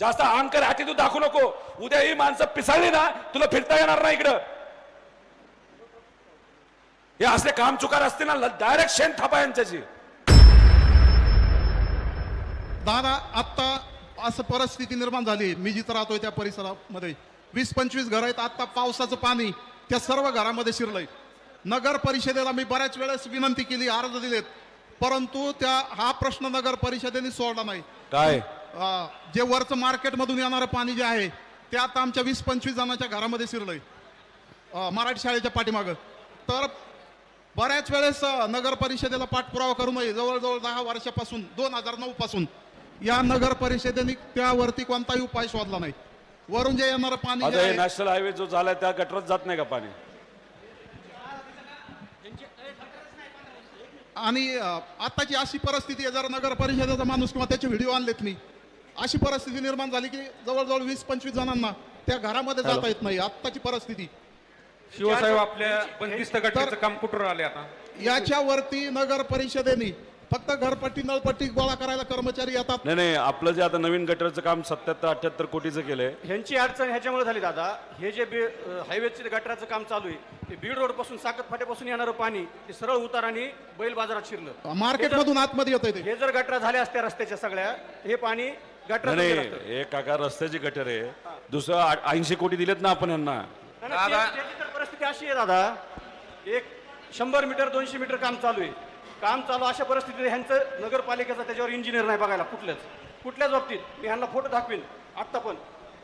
जास्त अहंकार हाती तू दाखवू नको. उद्या ही माणसं पिसाळली ना तुला फिरता येणार नाही इकडं. हे असले काम चुकार असते ना डायरेक्ट शेण थापा यांच्याची दादा आत्ता असं परिस्थिती निर्माण झाली. मी जिथं राहतोय त्या परिसरामध्ये. वीस पंचवीस घर आहेत. आत्ता पावसाचं पाणी त्या सर्व घरामध्ये शिरलंय. नगर परिषदेला मी बऱ्याच वेळेस विनंती केली अर्ज दिलेत. परंतु त्या हा प्रश्न नगर परिषदेने सोडला नाही. काय? जे वरचं मार्केटमधून येणारं पाणी जे आहे ते आता आमच्या वीस पंचवीस जणांच्या घरामध्ये शिरलंय. मराठी शाळेच्या पाठीमागं. तर बऱ्याच वेळेस नगर परिषदेला पाठपुरावा करू नये. जवळजवळ दहा वर्षापासून दोन हजार नऊ पासून या नगर परिषदेने त्यावरती कोणताही उपाय शोधला नाही. वरून जे येणारं पाणी नॅशनल हायवे जो झालाय त्या गटरात जात नाही का पाणी? आणि आताची अशी परिस्थिती आहे जर नगर परिषदेचा माणूस किंवा त्याचे व्हिडिओ आणलेत मी अशी परिस्थिती निर्माण झाली की जवळजवळ वीस पंचवीस जणांना त्या घरामध्ये जाता येत नाही. आत्ताची परिस्थिती. शिवसाहेब आपल्या बंदिस्त गटाचं काम कुठवर आले आता? याच्यावरती नगर परिषदेने फक्त घरपट्टी नळपट्टी गोळा करायला कर्मचारी येतात. नाही नाही आपलं जे आता नवीन गटरचं काम सत्याहत्तर अठ्याहत्तर कोटीचं केलंय. ह्यांची अडचण ह्याच्यामुळे झाली दादा. हे जे बी हायवेचे गटराचं काम चालू आहे ते बीड रोडपासून साकत फाट्यापासून येणारं पाणी ते सरळ उताराने बैल बाजारात शिरलं. मार्केटमधून आतमध्ये येत ते. हे जर गटरा झाल्या असत्या रस्त्याच्या सगळ्या हे पाणी नाही नाही. असतं. हे काका रस्त्याची गटर आहे. दुसरं ऐंशी कोटी दिलेत ना आपण यांना. नाही, नाही, त्या- त्याची तर परिस्थिती अशी आहे दादा. एक शंभर मीटर दोनशे मीटर काम चालू आहे. काम चालू अशा परिस्थितीत ह्यांचं नगरपालिकेचा त्याच्यावर इंजिनियर नाही बघायला कुठल्याच कुठल्याच बाबतीत. मी ह्यांना फोटो दाखवीन आत्ता पण.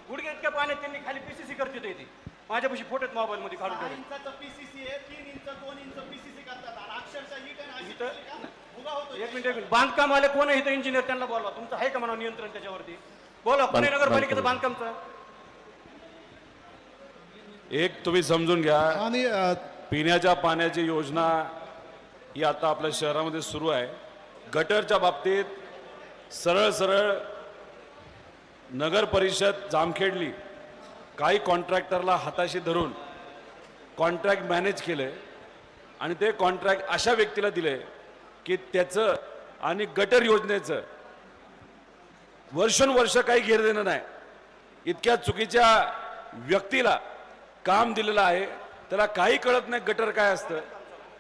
गुडघे इतक्या पाण्यात त्यांनी खाली पीसीसी करते येते माझ्यापाशी फोटो आहेत मोबाईल मध्ये काढून ठेवले. इंचाचं पीसीसी आहे तीन इंच दोन इंच पीसीसी करतात. आणि अक्षरशः ही टन अशी इथं- केली का? एक मिनिट एक मिनिट. बांधकाम आले कोण आहे इथं इंजिनियर त्यांना बोलवा. तुमचं आहे का म्हणा नियंत्रण त्याच्यावरती? बोला बांध- नगरपालिकेचं बांधकाम. बांधकामचं? एक तुम्ही समजून घ्या. आणि पिण्याच्या पाण्याची योजना ही आता आपल्या शहरामध्ये सुरू आहे. गटरच्या बाबतीत सरळ सरळ नगर परिषद जामखेडली. काही कॉन्ट्रॅक्टरला हाताशी धरून कॉन्ट्रॅक्ट मॅनेज केलंय. आणि ते कॉन्ट्रॅक्ट अशा व्यक्तीला दिले की त्याचं आणि गटर योजनेचं वर्षानुवर्ष काही घेर देणं नाही. इतक्या चुकीच्या व्यक्तीला काम दिलेलं आहे. त्याला काही कळत नाही गटर काय असतं.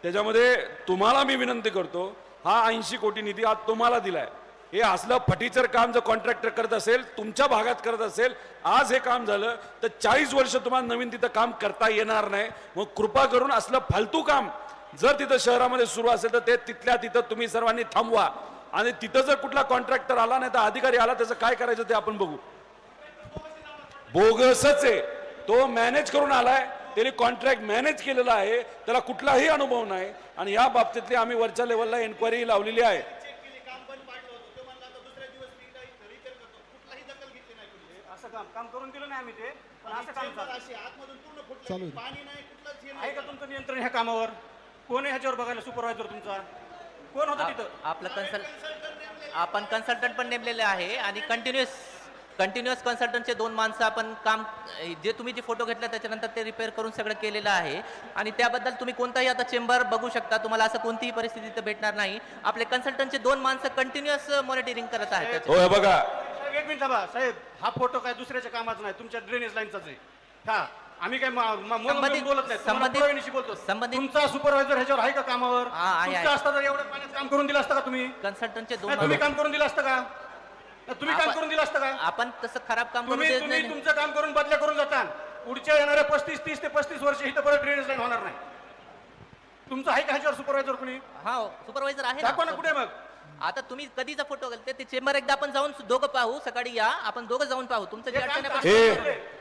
त्याच्यामध्ये तुम्हाला मी विनंती करतो हा ऐंशी कोटी निधी आज तुम्हाला दिलाय. हे असलं फटीचर काम जर कॉन्ट्रॅक्टर करत असेल तुमच्या भागात करत असेल आज हे काम झालं तर चाळीस वर्ष तुम्हाला नवीन तिथं काम करता येणार नाही. मग कृपा करून असलं फालतू काम जर तिथं शहरामध्ये सुरू असेल तर ते तिथल्या तिथं तुम्ही सर्वांनी थांबवा. आणि तिथं जर कुठला कॉन्ट्रॅक्टर आला नाही तर अधिकारी आला त्याचं काय करायचं ते आपण बघू. बोगसच आहे. तो मॅनेज करून आलाय त्याने कॉन्ट्रॅक्ट मॅनेज केलेला आहे त्याला कुठलाही अनुभव नाही. आणि या बाबतीतली आम्ही वरच्या लेवलला एन्क्वायरी लावलेली आहे. चेक केली काम बंद पाडलं होतं तो म्हणला आता दुसऱ्या दिवस मी रिपेअर करतो कुठलाही दखल घेतली नाही कुठली असं काम काम करून दिलं नाही आम्ही ते पण असं काम चेंबर चालू. आहे. पाणी नाही कुठलंच आहे नाही. का तुमचं नियंत्रण ह्या कामावर? कोण आहे ह्याच्यावर बघायला? सुपरवायझर तुमचा? कोण होता तिथं? आपलं कन्सल्ट आपण कन्सल्टंट पण नेमलेले आहे आणि कंटिन्युअस कंटिन्युअस कन्सल्टंटचे दोन माणसं आपण काम जे तुम्ही जे फोटो घेतले त्याच्यानंतर ते रिपेअर करून सगळं केलेलं आहे. आणि त्याबद्दल तुम्ही कोणताही आता चेंबर बघू शकता. तुम्हाला असं कोणतीही परिस्थिती इथं भेटणार नाही. आपले कन्सल्टंटचे दोन माणसं कंटिन्युअस मॉनिटरिंग करत आहेत. हो हे बघा. साहेब एक मिनिट थांबा. साहेब हा फोटो काय दुसऱ्याच्या कामाचा नाही. तुमच्या ड्रेनेज लाईनचाच आहे. हा. आम्ही काय मा- संबंधित- बोलत नाही तुम्हाला संबंधित- पुराव्यानिशी बोलतो. संबंधित- तुमचा सुपरवायझर ह्याच्यावर आहे का कामावर? हा, आहे, तुमचा आहे. असता तर एवढ्या पाण्यात काम करून दिलं असतं का तुम्ही? कन्सल्टंटचे दोन तुम्ही काम करून दिलं असतं का? नाही, तुम्ही काम आपण- करून दिलं असतं का? आपण तसं खराब काम करू तुम्ही देत तुम्ही नाही. तुमचं काम करून बदल्या करून जाता पुढच्या येणाऱ्या पस्तीस तीस ते पस्तीस वर्ष इथं परत ड्रेनेज लाईन होणार नाही. तुमचं आहे का ह्याच्यावर सुपरवायझर कुणी? हा सुपरवायझर आहे दाखवा ना ना. कुठे मग. आता तुम्ही कधीचा फोटो घालते? ते चेंबर एकदा आपण जाऊन दोघं पाहू सकाळी या. आपण दोघं जाऊन पाहू. तुमचं जे हे काम अडचण आहे तात्काळ हे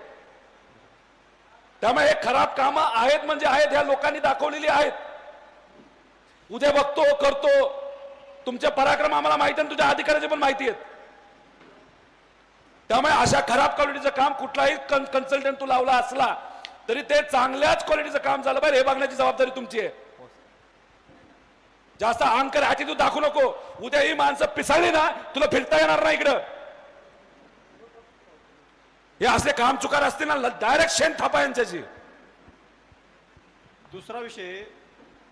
त्यामुळे हे खराब कामं आहेत म्हणजे आहेत ह्या लोकांनी दाखवलेली आहेत. उद्या बघतो करतो. तुमचे पराक्रम आम्हाला माहिती आहे आणि तुझ्या अधिकाऱ्याचे पण माहिती आहेत. त्यामुळे अशा खराब क्वालिटीचं काम कुठलाही कन्सल्टंट तू लावला असला तरी ते चांगल्याच क्वालिटीचं काम झालं पाहिजे हे बघण्याची जबाबदारी तुमची आहे. जास्त अंकर ॲटिट्यूड तू दाखवू नको. उद्या ही माणसं पिसाळली ना तुला फिरता येणार नाही इकडं. हे असे काम चुकार असतील ना डायरेक्ट शेण थापा यांच्याशी. दुसरा विषय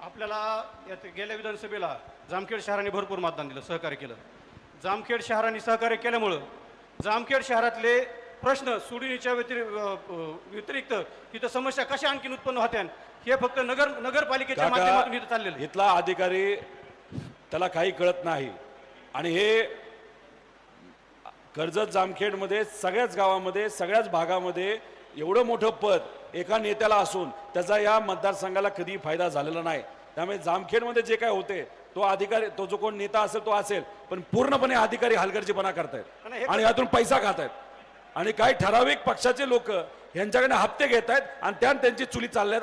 आपल्याला यात गेल्या विधानसभेला जामखेड शहराने भरपूर मतदान दिलं सहकार्य केलं. जामखेड शहराने सहकार्य केल्यामुळं जामखेड शहरातले प्रश्न सोडवणीच्या व्यतिरि अ, अ, व्यतिरिक्त तिथं समस्या कशा आणखीन उत्पन्न होत्या हे फक्त नगर नगरपालिकेच्या माध्यमातून इथं चाललेलं. इथला अधिकारी त्याला काही कळत नाही. आणि हे कर्जत जामखेडमध्ये सगळ्याच गावामध्ये सगळ्याच भागामध्ये एवढं मोठं पद एका नेत्याला असून त्याचा या मतदारसंघाला कधी फायदा झालेला नाही. त्यामुळे जामखेडमध्ये जे काय होते तो अधिकारी तो जो कोण नेता असेल तो असेल पण पूर्णपणे अधिकारी हलगर्जीपणा करतायत. आणि यातून पैसा खात आहेत आणि काही ठराविक पक्षाचे लोक यांच्याकडे हप्ते घेत आहेत आणि त्या त्यांची चुली चालल्यात